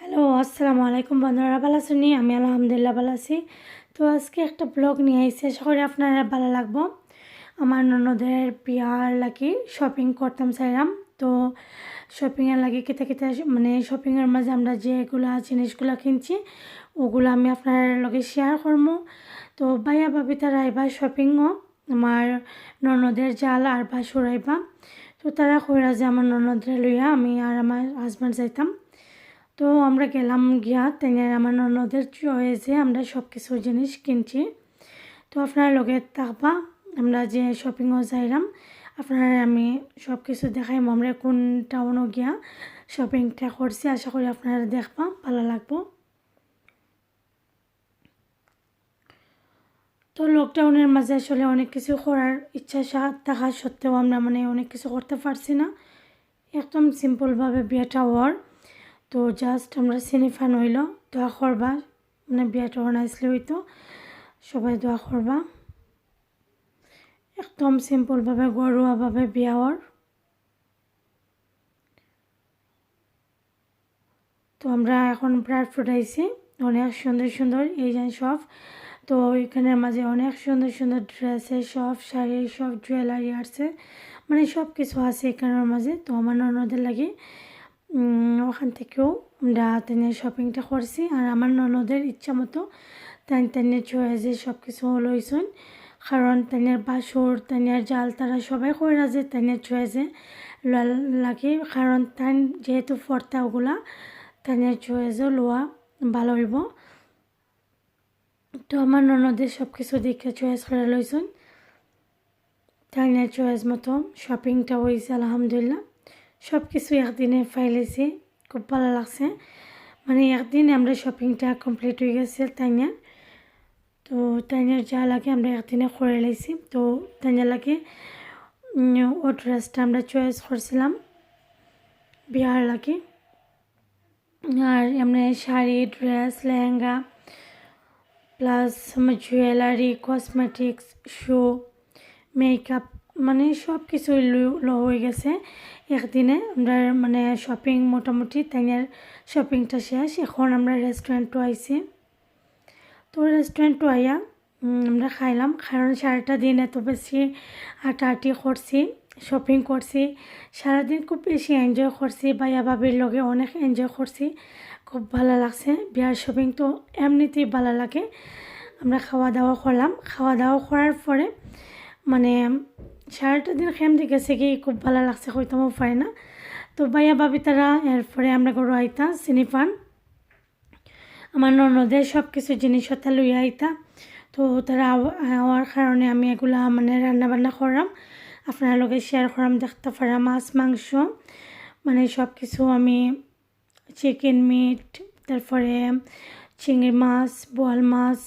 Hello, আসসালামু আলাইকুম বন্ধুরা, ভালো আছেন আমি আলহামদুলিল্লাহ ভালো আছি। তো আজকে একটা ব্লগ নিয়ে আইসি আশা করি আপনারা ভালো লাগবো। আমার ননদের বিয়ার লাগি শপিং করতাম চাইলাম। তো শপিংয়ের লাগে কেতে কেতে মানে শপিংয়ের মাঝে আমরা যেগুলা জিনিসগুলো কিনছি, ওগুলো আমি আপনার লগে শেয়ার করব তো ভাইয়া ভাবি তারা এবার শপিংও আমার ননদের জাল আর বা সরাইবা তো তারা কইরা যে আমার ননদরে লইয়া আমি আর আমার হাজব্যান্ড যাইতাম। তো আমরা গেলাম গিয়া তাই আমার ননদের চয়েসে আমরা সব কিছু জিনিস কিনছি। তো আপনার লগে থাকবা, আমরা যে শপিংও যাইলাম আপনার আমি সব কিছু দেখাইম আমরা কোন টাউনও গিয়া শপিংটা করছি। আশা করি আপনারা দেখবা, ভালো লাগবো। তো লকডাউনের মাঝে আসলে অনেক কিছু করার ইচ্ছা থাকা সত্ত্বেও আমরা মানে অনেক কিছু করতে পারছি না। একদম সিম্পলভাবে বিয়েটা হওয়ার। তো জাস্ট আমরা সিনিফান হইল, দোয়া করবা। মানে বিয়েটা অনাইসলি হইতো। সবাই দোয়া করবা। একদম সিম্পলভাবে ঘরোয়াভাবে বিয়া হওয়ার। তো আমরা এখন ব্রাইড ফুটাইছি। অনেক সুন্দর সুন্দর এই যে সব তো এখানের মাঝে অনেক সুন্দর সুন্দর ড্রেসে সব শাড়ি, সব জুয়েলারি আছে মানে সব কিছু আছে এখানের মাঝে, তো আমার ননদের লাগে। ওখান থেকেও আমরা তেনে শপিংটা করছি। আর আমার ননদের ইচ্ছা মতো তাই তেনে চয়েসে সব কিছু লইছেন। কারণ তেনের বাসুর, তেনের জাল তারা সবাই কইরা যে তেনের চয়েসে লাগে। কারণ তাই যেহেতু ফর্তা ওগুলা, তেনের চয়েসও লোয়া ভালো হইব। তো আমার ননদের সব কিছু দেখে চয়েস করে লইছেন। তাইনের চয়েস মতো শপিংটা হয়েছে আলহামদুলিল্লাহ। সব কিছু একদিনে ফাইলেছি খুব ভালো লাগছে। মানে একদিনে আমরা শপিংটা কমপ্লিট হয়ে গেছে তাইনার তো তাইনার যা লাগে আমরা একদিনে করে লাইছি। তো তাইনার লাগে ও ড্রেসটা আমরা চয়েস করছিলাম। বিয়ার লাগে। আর এমনি sari dress lehenga plus jewellery cosmetics shoe makeup মানে সব কিছু লো হয়ে গেছে। একদিনে আমরা মানে শপিং মোটামুটি তাইনের শপিংটা শেষ। এখন আমরা রেস্টুরেন্টও আইছি। তো রেস্টুরেন্টও আইয়া আমরা খাইলাম। কারণ সারাটা দিন এত বেশি হাঁটাহাঁটি করছি শপিং করছি। সারাদিন খুব বেশি এনজয় করছি ভাইয়া ভাবির লগে অনেক এনজয় করছি। খুব ভালো লাগছে। বিয়ার শপিং তো এমনিতেই ভালো লাগে। আমরা খাওয়া দাওয়া করলাম। খাওয়া দাওয়া করার পরে মানে সারাটা দিন খেম গেছে কি খুব ভালো লাগছে হইতামও পারে না। তো ভাইয়া ভাবি তারা এরপরে আমরা গরু আইতা, চিনি পান। আমার ননদের সব কিছু জিনিসটা লইয়া আইতা। তো তারা হওয়ার কারণে আমি এগুলা মানে রান্না বান্না করলাম। আপনার লগে শেয়ার করলাম, দেখতে পারা মাছ, মাংস মানে সব কিছু আমি চিকেন মিট, তারপরে চিংড়ি মাছ, বোয়াল মাছ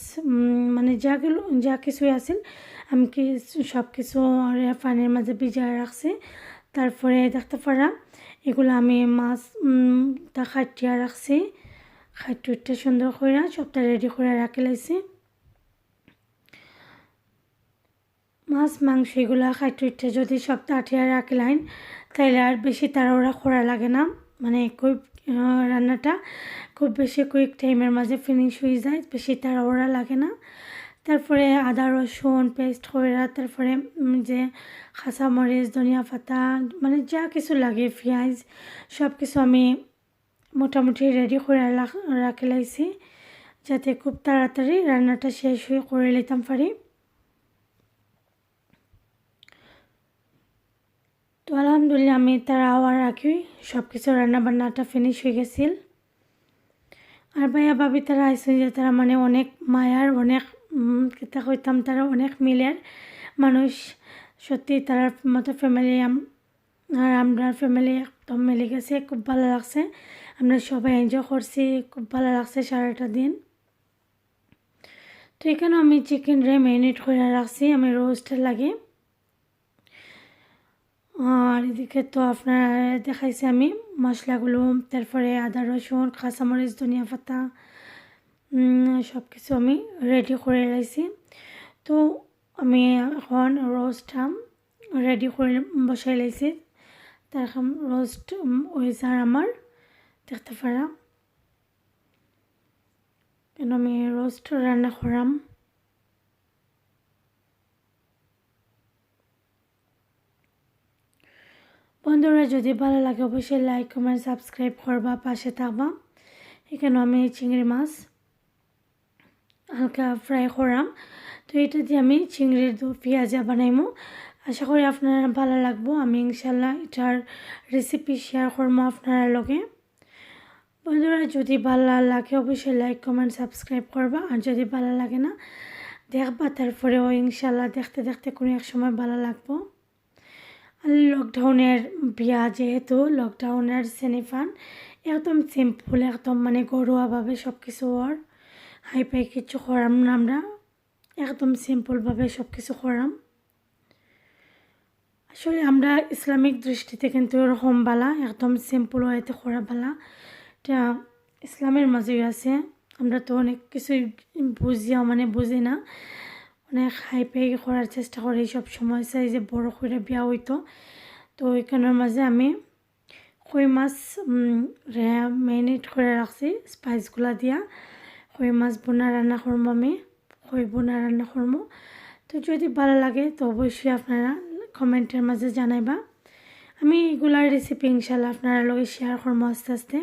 মানে যাগুলো যা কিছুই আছিল আমি কি সব কিছু পানির মাঝে ভিজায় রাখছি। তারপরে দেখতে পারা, এগুলো আমি মাছ তা খাটিয়া রাখছি। খাইটুটা সুন্দর করে সবটা রেডি করে রাখি লাইছি। মাছ, মাংস এগুলো খাইটুইটা যদি সবটা আঠিয়া রাখলাইন তাইলে আর বেশি তাড়াহুড়া করা লাগে না। মানে খুব রান্নাটা খুব বেশি কুইক টাইমের মাঝে ফিনিশ হয়ে যায়, বেশি তাড়াহুড়া লাগে না। তারপরে আদা, রসুন পেস্ট করে, তারপরে যে খাসা মরিচ, ধনিয়া পাতা মানে যা কিছু লাগে, পেঁয়াজ সব কিছু আমি মোটামুটি রেডি করে রাখে লাইছি, যাতে খুব তাড়াতাড়ি রান্নাটা শেষ হয়ে করে নিতাম পারি। তো আলহামদুলিল্লাহ আমি তারা আওয়ার রাখি। সব কিছু রান্নাবান্নাটা ফিনিশ হয়ে গেছিল। আর ভাইয়া, ভাবি তারা আইসেন যে তারা মানে অনেক মায়ার, অনেক কিতা কইতাম, তারা অনেক মিলের মানুষ। সত্যি তার মতো ফ্যামিলি আর আমরা ফ্যামিলি একদম মিলে গেছে, খুব ভালো লাগছে। আমরা সবাই এনজয় করছি, খুব ভালো লাগছে সারাটা দিন। তো এখানে আমি চিকেন রে ম্যারিনেট করে রাখছি, আমি রোস্টের লাগে। আর এদিকে তো আপনার দেখাইছি আমি মশলাগুলো, তারপরে আদা, রসুন, কাঁচামরিচ, ধনিয়া পাতা সব কিছু আমি রেডি করে রাখছি তো আমি এখন রোস্টটা রেডি করে বসাই লাইছি। তার রোস্ট হয়েছে আমার, দেখতে পারা। কেন আমি রোস্ট রান্না করাম? বন্ধুরা, যদি ভালো লাগে অবশ্যই লাইক কমেন্ট সাবস্ক্রাইব করবা, পাশে থাকবা। এখানে আমি চিংড়ি মাছ হালকা ফ্রাই করাম। তো এটা দিয়ে আমি চিংড়ির পেঁয়াজা বানাইমো। আশা করি আপনারা ভালো লাগবো। আমি ইনশাল্লাহ এটার রেসিপি শেয়ার করব আপনারা লগে। বন্ধুরা, যদি ভালো লাগে অবশ্যই লাইক কমেন্ট সাবস্ক্রাইব করবা। আর যদি ভালো লাগে না, দেখবা। তারপরেও ইনশাল্লাহ দেখতে দেখতে কোনো এক সময় ভালো লাগবো। লকডাউনের বিয়া যেহেতু লকডাউনের সেনিফান একদম সিম্পল একদম মানে ঘরোয়াভাবে সব কিছু ওর। হাই পাই কিছু করাম না আমরা, একদম সিম্পলভাবে সব কিছু করাম। আসলে আমরা ইসলামিক দৃষ্টিতে কিন্তু এরকম বালা, একদম সিম্পল ওয়েতে করা বালা। এটা ইসলামের মাঝেই আছে, আমরা তো অনেক কিছুই বুঝিও মানে বুঝি না। অনেক হাই পাই করার চেষ্টা করি সব সময়। চাই যে বড় করে বিয়া হইতো, তো ওইখানের মাঝে আমি কই মাছ ম্যারিনেট করে রাখছি স্পাইসগুলা দিয়া। কই মাছ বোনা রান্না করব আমি, কই বোনা রান্না করব তো যদি ভালো লাগে তো অবশ্যই আপনারা কমেন্টের মাঝে জানাইবা। আমি এগুলার রেসিপি ইনশাল্লাহ আপনারা লগে শেয়ার করব আস্তে আস্তে।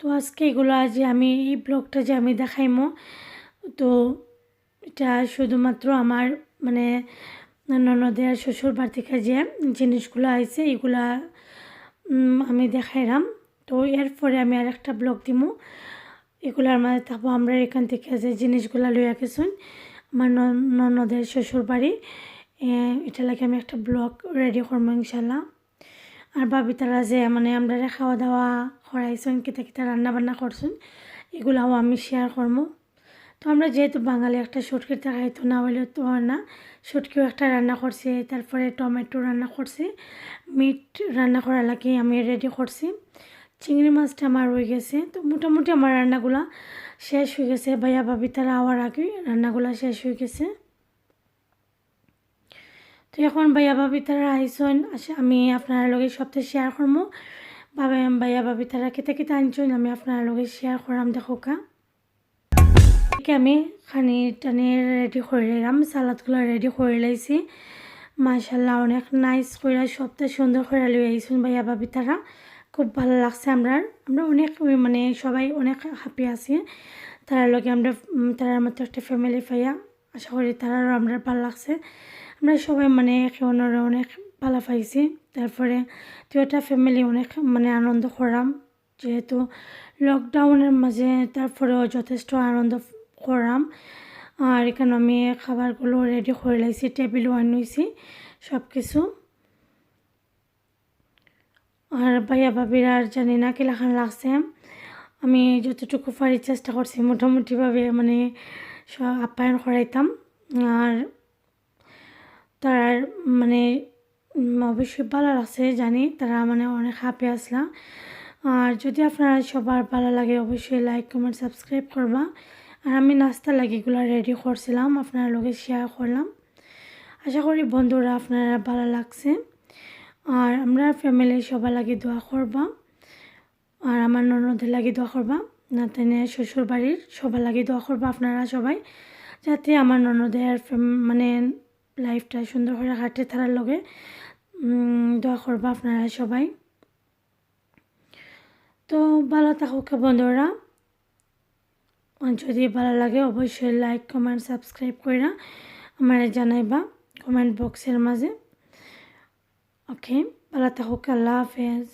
তো আজকে এগুলো আজ আমি, এই ব্লগটা যে আমি দেখাইমো, তো এটা শুধুমাত্র আমার মানে ননদের শ্বশুর বাড়ি থেকে যে জিনিসগুলো আইছে, এগুলা আমি দেখাইলাম তো এরপরে আমি আর একটা ব্লগ দিমু। এগুলার মাঝে থাকব আমরা এখান থেকে যে জিনিসগুলো লইয়া গেছুন আমার ননদের শ্বশুর বাড়ি। এটা লাগে আমি একটা ব্লগ রেডি করব ইনশাল্লাহ। আর ভাবি তারা যে মানে আমরা খাওয়া দাওয়া করাইছেন কিতা কিতা রান্না বান্না করছেন, এগুলাও আমি শেয়ার করব। তো আমরা যেহেতু বাঙালি, একটা সুটকির খাইতো না হলে তো না। সুটকিও একটা রান্না করছি, তারপরে টমেটো রান্না করছি, মিট রান্না করার লাগে আমি রেডি করছি। চিংড়ি মাছটা আমার হয়ে গেছে। তো মোটামুটি আমার রান্নাগুলা শেষ হয়ে গেছে। ভাইয়া, ভাবি তারা আওয়ার আগে রান্নাগুলা শেষ হয়ে গেছে। তো এখন ভাইয়া ভাবি তারা আইসন আমি আপনার লগে সপ্তাহে শেয়ার করব বাবা ভাইয়া ভাবি তারা কেতে কেতে আনছেন, আমি আপনার লগে শেয়ার করাম, দেখো কা। আমি খানি টানি রেডি করে নিলাম, সালাদগুলো রেডি করে লাইছি। মাশাল্লাহ, অনেক নাইস করে সপ্তাহে সুন্দর করে লই আইসুন ভাইয়া ভাবি তারা। খুব ভালো লাগছে আমরা আমরা অনেক মানে সবাই অনেক হ্যাপি আছি। তার লগে আমরা তারার মতো একটা ফ্যামিলি পাইয়া, আশা করি তারারও আমরা ভালো লাগছে। আমরা সবাই মানে একে অন্যরা অনেক ভালো পাইছি। তারপরে দুটা ফ্যামিলি অনেক মানে আনন্দ করাম। যেহেতু লকডাউনের মাঝে তারপরেও যথেষ্ট আনন্দ করাম। আর এখানে আমি খাবারগুলো রেডি করে লাইছি টেবিল ওয়ান হয়েছি সব কিছু আর ভাইয়া ভাবির আর জানি না কিলাখান লাগছে। আমি যতটুকু পারি চেষ্টা করছি, মোটামুটিভাবে মানে সব আপ্যায়ন করাইতাম। আর মানে অবশ্যই ভালো লাগছে জানি। তারা মানে অনেক হ্যাপি আসলাম আর যদি আপনারা সবার ভালো লাগে, অবশ্যই লাইক কমেন্ট সাবস্ক্রাইব করবা। আর আমি নাস্তা লাগিগুলো রেডি করছিলাম, আপনার লগে শেয়ার করলাম। আশা করি বন্ধুরা আপনারা ভালো লাগছে। আর আমরা ফ্যামিলি সবার লাগে দোয়া করবা। আর আমার ননদের লাগে দোয়া করবা। না তেনে শ্বশুর বাড়ির সবার লাগে দোয়া করবা আপনারা সবাই। যাতে আমার ননদের মানে লাইফটা সুন্দর করে কাটে তারার লগে। দোয়া করবা আপনারা সবাই। তো ভালো থাকুক বন্ধুরা। যদি ভালো লাগে অবশ্যই লাইক কমেন্ট সাবস্ক্রাইব করে আমার জানাইবা কমেন্ট বক্সের মাঝে। ওকে ভালো থাকুক, আল্লাহ হাফেজ।